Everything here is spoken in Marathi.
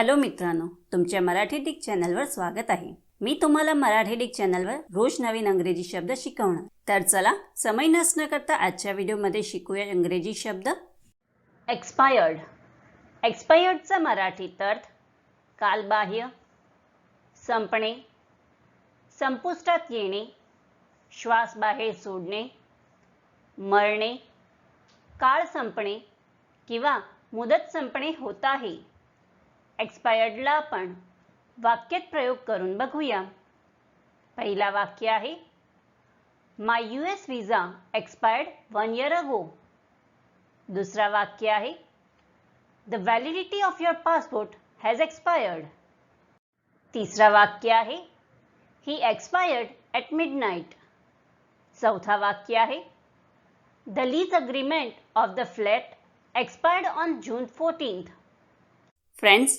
हॅलो मित्रांनो तुमच्या मराठी डिक चॅनलवर स्वागत आहे. मी तुम्हाला मराठी डिक चॅनलवर रोज नवीन अंग्रेजी शब्द शिकवणार. तर चला समय नसणं करता आजच्या व्हिडिओमध्ये शिकूया इंग्रजी शब्द. एक्सपायर्ड एक्सपायर्डचा मराठीत अर्थ कालबाह्य संपणे संपुष्टात येणे श्वास बाहेर सोडणे मरणे काळ संपणे किंवा मुदत संपणे होत आहे. एक्सपायर्डला आपण वाक्यात प्रयोग करून बघूया. पहिला वाक्य आहे my U S visa expired one year ago दुसरा वाक्य आहे the validity of your passport has expired तिसरा वाक्य आहे he expired at midnight चौथा वाक्य आहे the lease agreement of the flat expired on June fourteenth friends